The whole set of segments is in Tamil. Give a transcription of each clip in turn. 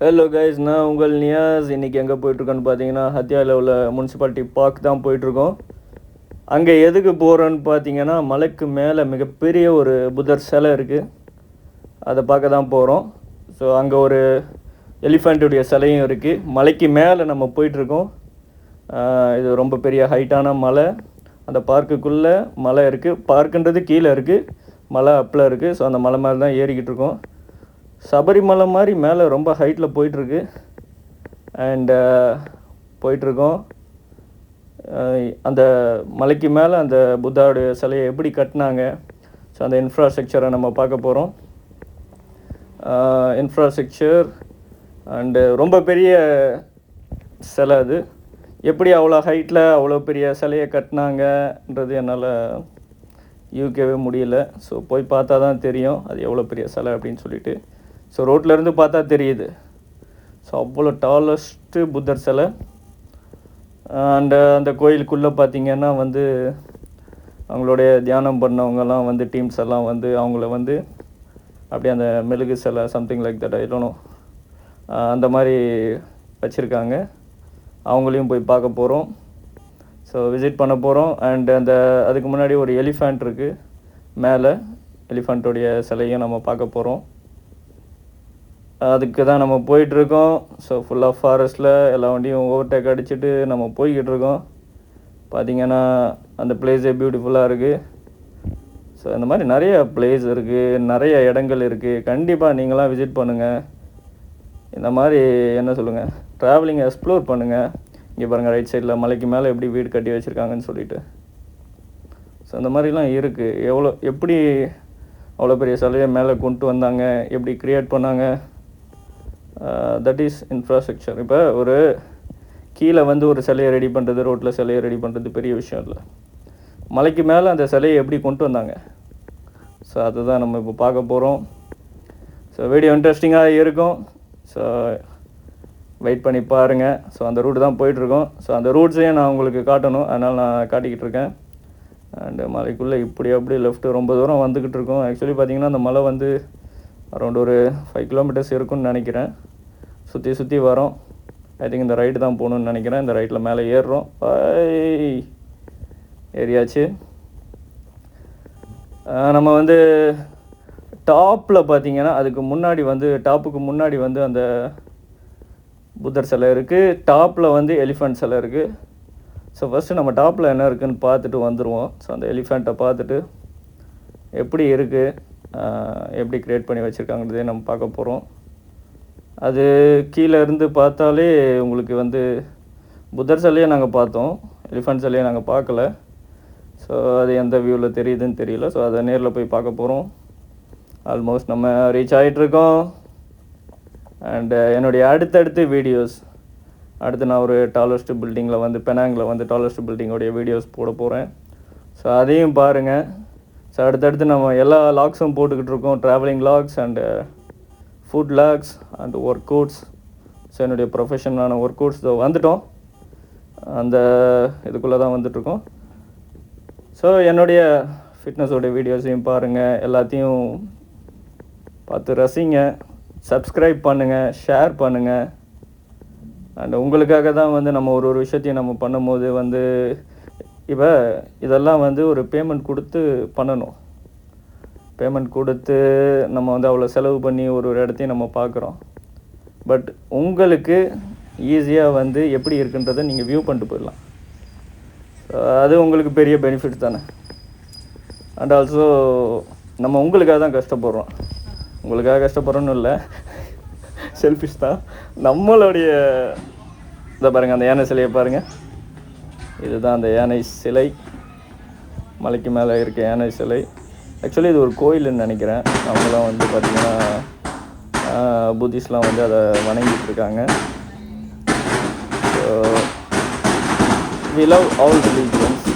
ஹலோ கைஸ் நான் உங்கள் நியாஸ். இன்றைக்கி எங்கே போயிட்டுருக்கோன்னு பார்த்தீங்கன்னா ஹத்தியாவில் உள்ள முனிசிபாலிட்டி பார்க் தான் போயிட்டுருக்கோம். அங்கே எதுக்கு போகிறோன்னு பார்த்தீங்கன்னா மலைக்கு மேலே மிகப்பெரிய ஒரு புத்தர் சிலை இருக்குது அதை பார்க்க தான் போகிறோம் ஸோ அங்கே ஒரு எலிஃபண்ட்டுடைய சிலையும் இருக்குது மலைக்கு மேலே நம்ம போயிட்டுருக்கோம். இது ரொம்ப பெரிய ஹைட்டான மலை. அந்த பார்க்குக்குள்ளே மலை இருக்குது பார்க்குன்றது கீழே இருக்குது மலை அப்பில் இருக்குது ஸோ அந்த மலை மேலே தான் ஏறிக்கிட்டு இருக்கோம் சபரிமலை மாதிரி மேலே ரொம்ப ஹைட்டில் போயிட்டுருக்கு. அண்டு uh, போயிட்டுருக்கோம். அந்த மலைக்கு மேலே அந்த புத்தாவுடைய சிலையை எப்படி கட்டினாங்க. ஸோ அந்த இன்ஃப்ராஸ்ட்ரக்சரை நம்ம பார்க்க போகிறோம் இன்ஃப்ராஸ்ட்ரக்சர் அண்டு ரொம்ப பெரிய சிலை அது. எப்படி அவ்வளோ ஹைட்டில் அவ்வளோ பெரிய சிலையை கட்டினாங்கன்றது என்னால் யூகேவே முடியல. ஸோ போய் பார்த்தா தான் தெரியும் அது எவ்வளோ பெரிய சிலை அப்படின்னு சொல்லிட்டு. ஸோ ரோட்லேருந்து பார்த்தா தெரியுது. ஸோ அவ்வளோ டாலஸ்ட்டு புத்தர் சிலை. அண்ட் அந்த கோயிலுக்குள்ளே பார்த்தீங்கன்னா வந்து அவங்களுடைய தியானம் பண்ணவங்கெல்லாம் வந்து டீம்ஸ் எல்லாம் வந்து அவங்கள வந்து அப்படியே அந்த மெழுகு சிலை சம்திங் லைக் தட் ஐடோனோ அந்த மாதிரி வச்சுருக்காங்க. அவங்களையும் போய் பார்க்க போகிறோம் ஸோ விசிட் பண்ண போகிறோம் அண்ட் அந்த அதுக்கு முன்னாடி ஒரு எலிஃபேண்ட் இருக்குது மேலே எலிஃபண்ட்டோடைய சிலையும் நம்ம பார்க்க போகிறோம் அதுக்கு தான் நம்ம போயிட்டுருக்கோம். ஸோ ஃபுல்லாக ஃபாரஸ்ட்டில் எல்லா வண்டியும் ஓவர்டேக் அடிச்சுட்டு நம்ம போய்கிட்டு இருக்கோம் பார்த்தீங்கன்னா அந்த பிளேஸே பியூட்டிஃபுல்லாக இருக்குது ஸோ இந்த மாதிரி நிறைய பிளேஸ் இருக்குது நிறைய இடங்கள் இருக்குது கண்டிப்பாக நீங்களாம் விசிட் பண்ணுங்கள் இந்த மாதிரி என்ன சொல்லுங்கள் ட்ராவலிங் எக்ஸ்ப்ளோர் பண்ணுங்கள் இங்கே பாருங்கள் ரைட் சைடில் மலைக்கு மேலே எப்படி வீடு கட்டி வச்சுருக்காங்கன்னு சொல்லிட்டு. ஸோ இந்த மாதிரிலாம் இருக்குது எவ்வளோ எப்படி அவ்வளோ பெரிய சிலையை மேலே கொண்டு வந்தாங்க? எப்படி க்ரியேட் பண்ணாங்க? தட் இஸ் இன்ஃப்ராஸ்ட்ரக்சர் இப்போ ஒரு கீழே வந்து ஒரு சிலையை ரெடி பண்ணுறது ரோட்டில் சிலையை ரெடி பண்ணுறது பெரிய விஷயம் இல்லை. மலைக்கு மேலே அந்த சிலையை எப்படி கொண்டு வந்தாங்க? ஸோ அதுதான் நம்ம இப்போ பார்க்க போகிறோம் ஸோ வீடியோ இன்ட்ரெஸ்டிங்காக இருக்கும். ஸோ வெயிட் பண்ணி பாருங்கள் ஸோ அந்த ரூட் தான் போயிட்டுருக்கோம் ஸோ அந்த ரூட்ஸையும் நான் உங்களுக்கு காட்டணும். அதனால் நான் காட்டிக்கிட்டு இருக்கேன். அண்டு மலைக்குள்ளே இப்படி அப்படி லெஃப்ட்டு ரொம்ப தூரம் வந்துக்கிட்டு இருக்கோம். ஆக்சுவலி பார்த்திங்கன்னா அந்த மலை வந்து அரௌண்ட் ஒரு ஃபைவ் கிலோமீட்டர்ஸ் இருக்கும்னு நினைக்கிறேன். சுற்றி சுற்றி வரோம். ஐ திங்க் இந்த ரைட்டு தான் போகணுன்னு நினைக்கிறேன். இந்த ரைட்டில் மேலே ஏறுறோம். ஐ ஏறியாச்சு. நம்ம வந்து டாப்பில் பார்த்தீங்கன்னா அதுக்கு முன்னாடி வந்து டாப்புக்கு முன்னாடி வந்து அந்த புத்தர் சிலை இருக்குது டாப்பில் வந்து எலிஃபண்ட் சிலை இருக்குது ஸோ ஃபஸ்ட்டு நம்ம டாப்பில் என்ன இருக்குன்னு பார்த்துட்டு வந்துடுவோம் ஸோ அந்த எலிஃபண்ட்டை பார்த்துட்டு எப்படி இருக்குது எப்படி க்ரியேட் பண்ணி வச்சுருக்காங்கிறதே நம்ம பார்க்க போகிறோம் அது கீழே இருந்து பார்த்தாலே உங்களுக்கு வந்து புத்தர் சிலையை நாங்கள் பார்த்தோம். எலிஃபண்ட் சிலையை நாங்கள் பார்க்கல. ஸோ அது எந்த வியூவில் தெரியுதுன்னு தெரியல. ஸோ அதை நேரில் போய் பார்க்க போகிறோம் ஆல்மோஸ்ட் நம்ம ரீச் ஆகிட்ருக்கோம் அண்டு uh, என்னுடைய அடுத்தடுத்து வீடியோஸ் அடுத்து நான் ஒரு டாலஸ்ட் பில்டிங்கில் வந்து பெனாங்கில் வந்து டாலஸ்ட் பில்டிங்கோடைய வீடியோஸ் போட போகிறேன் ஸோ அதையும் பாருங்கள் ஸோ அடுத்தடுத்து நம்ம எல்லா லாக்ஸும் போட்டுக்கிட்டு இருக்கோம். Travelling logs and food logs and workouts so என்னுடைய ப்ரொஃபஷனான ஒர்க் அவுட்ஸ் வந்துட்டோம். அந்த இதுக்குள்ளே தான் வந்துட்ருக்கோம் ஸோ என்னுடைய ஃபிட்னஸோடைய வீடியோஸையும் பாருங்கள் எல்லாத்தையும் பார்த்து ரசிங்க. சப்ஸ்கிரைப் பண்ணுங்கள் ஷேர் பண்ணுங்கள் அண்ட் உங்களுக்காக தான் வந்து நம்ம ஒரு ஒரு விஷயத்தையும் நம்ம பண்ணும்போது வந்து இப்போ இதெல்லாம் வந்து ஒரு பேமெண்ட் கொடுத்து பண்ணணும். பேமெண்ட் கொடுத்து நம்ம வந்து அவ்வளோ செலவு பண்ணி ஒரு ஒரு இடத்தையும் நம்ம பார்க்குறோம். பட் உங்களுக்கு ஈஸியாக வந்து எப்படி இருக்குன்றதை நீங்கள் வியூ பண்ணிட்டு போயிடலாம். அது உங்களுக்கு பெரிய பெனிஃபிட் தானே. அண்ட் ஆல்சோ நம்ம உங்களுக்காக தான் கஷ்டப்படுறோம். உங்களுக்காக கஷ்டப்படுறோன்னு இல்லை. செல்ஃபிஷ் தான். நம்மளுடைய இதை பாருங்கள் அந்த யானை சிலையை பாருங்கள் இதுதான் அந்த யானை சிலை. மலைக்கு மேலே இருக்க யானை சிலை. ஆக்சுவலி இது ஒரு கோயில்னு நினைக்கிறேன். அவங்களாம் வந்து பார்த்திங்கன்னா புத்திஸ்ட்லாம் வந்து அதை வணங்கிட்டு இருக்காங்க. So we love all religions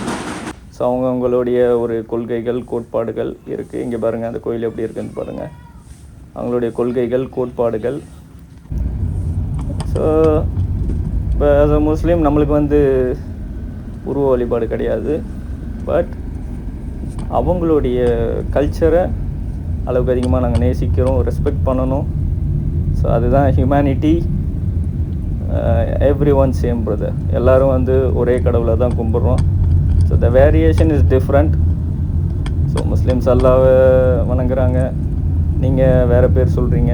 so அவங்கவுங்களுடைய ஒரு கொள்கைகள் கோட்பாடுகள் இருக்குது இங்கே பாருங்கள் அந்த கோயில் எப்படி இருக்குன்னு பாருங்கள் அவங்களுடைய கொள்கைகள் கோட்பாடுகள். ஸோ இப்போ அது a முஸ்லீம் நம்மளுக்கு வந்து உருவ வழிபாடு கிடையாது. பட் அவங்களுடைய கல்ச்சரை அளவுக்கு அதிகமாக நாங்கள் நேசிக்கிறோம் ரெஸ்பெக்ட் பண்ணணும். ஸோ அதுதான் humanity everyone same brother எல்லோரும் வந்து ஒரே கடவுளை தான் கும்பிட்றோம். So the variation is different so Muslims அல்லாவை வணங்குறாங்க. நீங்கள் வேறு பேர் சொல்கிறீங்க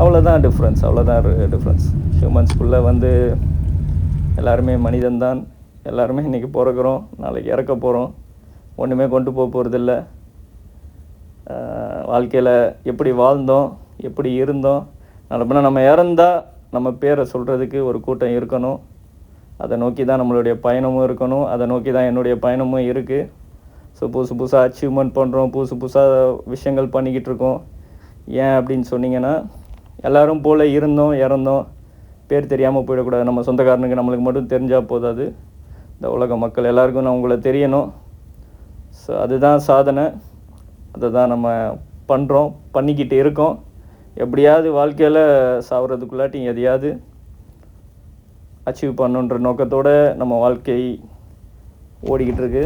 அவ்வளோதான் டிஃப்ரென்ஸ் அவ்வளோதான் டிஃப்ரென்ஸ் ஹியூமன்ஸ்குள்ளே வந்து எல்லாருமே மனிதன்தான். எல்லாருமே இன்றைக்கி பிறக்கிறோம் நாளைக்கு இறக்க போகிறோம் ஒன்றுமே கொண்டு போக போகிறதில்ல வாழ்க்கையில் எப்படி வாழ்ந்தோம் எப்படி இருந்தோம் நல்லபடினா நம்ம இறந்தால் நம்ம பேரை சொல்கிறதுக்கு ஒரு கூட்டம் இருக்கணும். அதை நோக்கி தான் நம்மளுடைய பயணமும் இருக்கணும். அதை நோக்கி தான் என்னுடைய பயணமும் இருக்குது ஸோ புதுசு புதுசாக அச்சீவ்மெண்ட் பண்ணுறோம் புதுசு புதுசாக விஷயங்கள் பண்ணிக்கிட்டு இருக்கோம். ஏன் அப்படின்னு சொன்னீங்கன்னா எல்லோரும் போல் இருந்தோம் இறந்தோம். பேர் தெரியாமல் போயிடக்கூடாது. நம்ம சொந்தக்காரனுக்கு நம்மளுக்கு மட்டும் தெரிஞ்சால் போதாது. இந்த உலக மக்கள் எல்லாருக்கும் நான் உங்களை தெரியணும். ஸோ அதுதான் சாதனை. அதை தான் நம்ம பண்ணுறோம் பண்ணிக்கிட்டு இருக்கோம். எப்படியாவது வாழ்க்கையில் சாவறதுக்குள்ளாட்டி எதையாவது அச்சீவ் பண்ணுன்ற நோக்கத்தோடு நம்ம வாழ்க்கை ஓடிக்கிட்டு இருக்கு.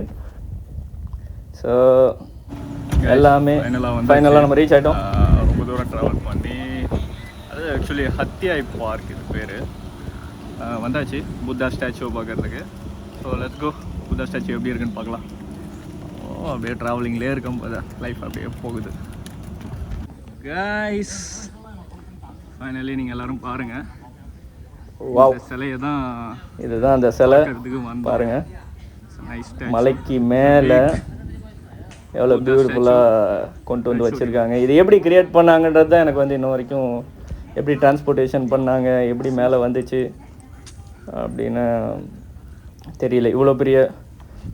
ஸோ எல்லாமே ஃபைனலாக நம்ம ரீச் ஆகிட்டோம் ரொம்ப தூரம் ட்ராவல் ஆக்சுவலி ஹத்தியாய் பார்க் இது பேர். வந்தாச்சு. புத்தா ஸ்டாச்சுவை பார்க்கறதுக்கு. So let's go Buddha statue எப்படி இருக்குன்னு பார்க்கலாம். ஓ அப்படியே ட்ராவலிங்லேயே இருக்கும் போது லைஃப் அப்படியே போகுது. கைஸ் ஃபைனலி நீங்கள் எல்லாரும் பாருங்கள் சிலையை தான் இதுதான் அந்த சிலை. பாருங்க. மலைக்கு மேலே எவ்வளோ பியூட்டிஃபுல்லாக கொண்டு வந்து வச்சுருக்காங்க. இது எப்படி கிரியேட் பண்ணாங்கன்றது தான் எனக்கு வந்து இன்ன வரைக்கும் எப்படி டிரான்ஸ்போர்ட்டேஷன் பண்ணாங்க எப்படி மேலே வந்துச்சு அப்படின்னு தெரியல. இவ்வளோ பெரிய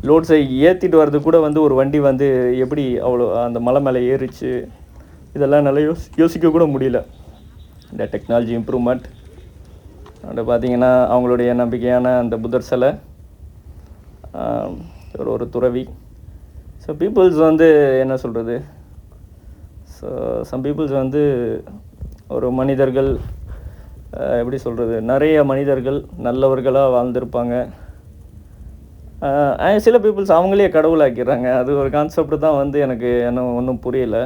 லோட்ஸை ஏற்றிட்டு வர்றது கூட வந்து ஒரு வண்டி வந்து எப்படி அவ்வளோ அந்த மலை மேலே ஏறிச்சு இதெல்லாம் நல்லா யோசி யோசிக்க கூட முடியல. இந்த டெக்னாலஜி இம்ப்ரூவ்மெண்ட் அப்படி பார்த்தீங்கன்னா அவங்களுடைய நம்பிக்கையான அந்த புத்தர் சிலை ஒரு ஒரு துறவி. ஸோ பீப்புள்ஸ் வந்து என்ன சொல்கிறது ஸோ சம் பீப்புள்ஸ் வந்து ஒரு மனிதர்கள் எப்படி சொல்கிறது நிறைய மனிதர்கள் நல்லவர்களாக வாழ்ந்திருப்பாங்க. சில பீப்புள்ஸ் அவங்களே கடவுளாக்கிறாங்க அது ஒரு கான்செப்ட் தான் வந்து எனக்கு என்ன ஒன்றும் புரியல.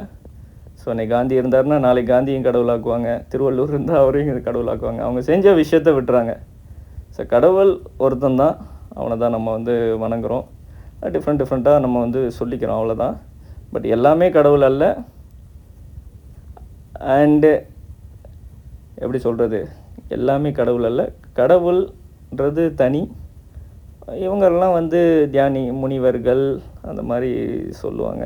ஸோ இன்னைக்கு காந்தி இருந்தாருன்னா நாளைக்கு காந்தியும் கடவுளாக்குவாங்க. திருவள்ளூர் இருந்தால் அவரையும் கடவுளாக்குவாங்க. அவங்க செஞ்ச விஷயத்த விட்டுறாங்க. ஸோ கடவுள் ஒருத்தன் தான். அவனை தான் நம்ம வந்து வணங்குறோம். டிஃப்ரெண்ட் டிஃப்ரெண்ட்டாக நம்ம வந்து சொல்லிக்கிறோம் அவ்வளோதான் பட் எல்லாமே கடவுள் அல்ல. அண்டு எப்படி சொல்கிறது எல்லாமே கடவுள் அல்ல. கடவுள்ன்றது தனி. இவங்கெல்லாம் வந்து தியானி முனிவர்கள் அந்த மாதிரி சொல்லுவாங்க.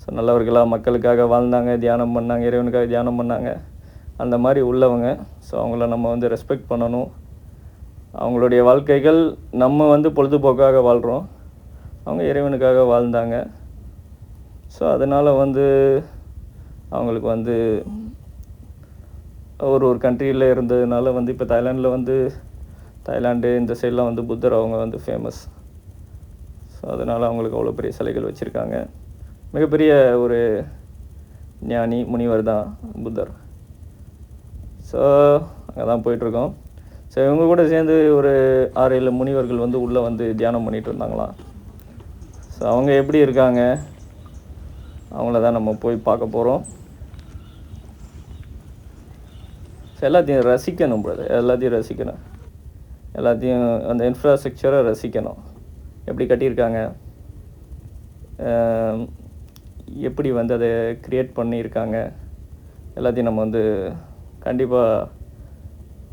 ஸோ நல்லவர்களாக மக்களுக்காக வாழ்ந்தாங்க தியானம் பண்ணாங்க இறைவனுக்காக தியானம் பண்ணாங்க. அந்த மாதிரி உள்ளவங்க. ஸோ அவங்கள நம்ம வந்து ரெஸ்பெக்ட் பண்ணணும். அவங்களுடைய வாழ்க்கைகள் நம்ம வந்து பொழுதுபோக்காக வாழ்கிறோம் அவங்க இறைவனுக்காக வாழ்ந்தாங்க. ஸோ அதனால் வந்து அவங்களுக்கு வந்து ஒரு ஒரு கண்ட்ரியில் இருந்ததுனால வந்து இப்போ தாய்லாண்டில் வந்து தாய்லாண்டு இந்த சைட்லாம் வந்து புத்தர் அவங்க வந்து ஃபேமஸ் ஸோ அதனால் அவங்களுக்கு அவ்வளோ பெரிய சிலைகள் வச்சுருக்காங்க. மிகப்பெரிய ஒரு ஞானி முனிவர் தான் புத்தர். ஸோ அங்கே தான் போயிட்டுருக்கோம். ஸோ இவங்க கூட சேர்ந்து ஒரு ஆறு ஏழு முனிவர்கள் வந்து உள்ளே வந்து தியானம் பண்ணிட்டு இருந்தாங்களாம். ஸோ அவங்க எப்படி இருக்காங்க? அவங்கள தான் நம்ம போய் பார்க்க போகிறோம் ஸோ எல்லாத்தையும் ரசிக்கணும் பிரதர் எல்லாத்தையும் ரசிக்கணும். எல்லாத்தையும் அந்த இன்ஃப்ராஸ்ட்ரக்சரை ரசிக்கணும். எப்படி கட்டியிருக்காங்க? எப்படி வந்து அதை க்ரியேட் பண்ணியிருக்காங்க? எல்லாத்தையும் நம்ம வந்து கண்டிப்பாக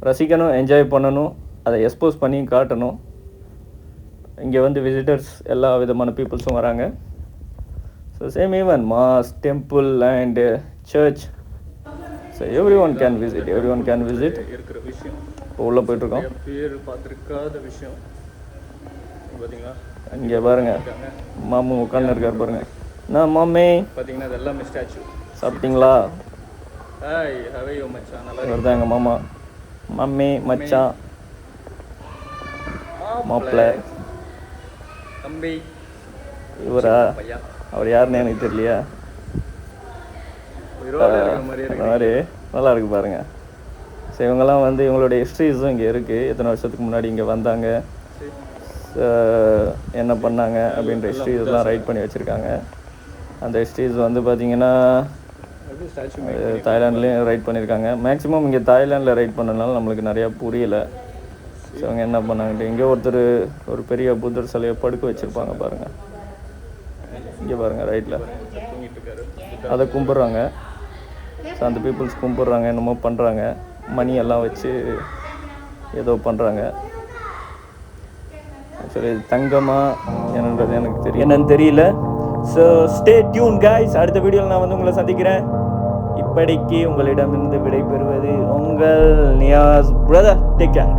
ரசிக்கணும் என்ஜாய் பண்ணணும் அதை எக்ஸ்போஸ் பண்ணி காட்டணும். இங்கே வந்து விசிட்டர்ஸ் எல்லா விதமான பீப்புள்ஸும் வராங்க. So same even mass temple and church so everyone can visit everyone can visit இருக்கிற விஷயம். இப்போ உள்ளே போயிட்டுருக்கோம். பேர் பார்த்துருக்காத விஷயம். பார்த்தீங்களா இங்கே பாருங்க. மாமு உட்காந்து இருக்கார் பாருங்க. நான் மாமே? பார்த்தீங்கன்னா இது எல்லாமே ஸ்டாச்சு சாப்பிட்டீங்களா? ஹாய் ஹவே யோ மச்சான்? நல்லா எங்கள் மாமா. மம்மி மச்சான் மாப்பிள்ள தம்பி. இவரா? அவர் யாருன்னு எனக்கு தெரியலையா? அந்த மாதிரி நல்லா இருக்கு பாருங்க. ஸோ இவங்கெல்லாம் வந்து இவங்களுடைய ஹிஸ்ட்ரிஸும் இங்கே இருக்குது எத்தனை வருஷத்துக்கு முன்னாடி இங்கே வந்தாங்க? என்ன பண்ணாங்க அப்படின்ற ஹிஸ்ட்ரி இதெல்லாம் ரைட் பண்ணி வச்சுருக்காங்க. அந்த ஹிஸ்ட்ரிஸ் வந்து பார்த்திங்கன்னா தாய்லாண்ட்லேயும் ரைட் பண்ணியிருக்காங்க. மேக்ஸிமம் இங்கே தாய்லாண்டில் ரைட் பண்ணனால நம்மளுக்கு நிறையா புரியல. ஸோ அவங்க என்ன பண்ணாங்கன்ட்டு இங்கே ஒருத்தர் ஒரு பெரிய புத்தர் சிலையை படுக்க வச்சுருப்பாங்க பாருங்கள் இங்கே பாருங்கள் ரைட்டில் அதை கும்பிட்றாங்க. ஸோ அந்த பீப்புள்ஸ் கும்பிட்றாங்க என்னமோ பண்ணுறாங்க மணி எல்லாம் வச்சு ஏதோ பண்ணுறாங்க ஆக்சுவலி தங்கமா என்னன்றது எனக்கு தெரியும். என்னன்னு தெரியல. ஸோ ஸ்டே டியூன் கைஸ் அடுத்த வீடியோவில் நான் வந்து உங்களை சந்திக்கிறேன். இப்படிக்கு உங்களிடமிருந்து விடைபெறுவது உங்கள் நியாஸ் பிரதர் டேக் கேர்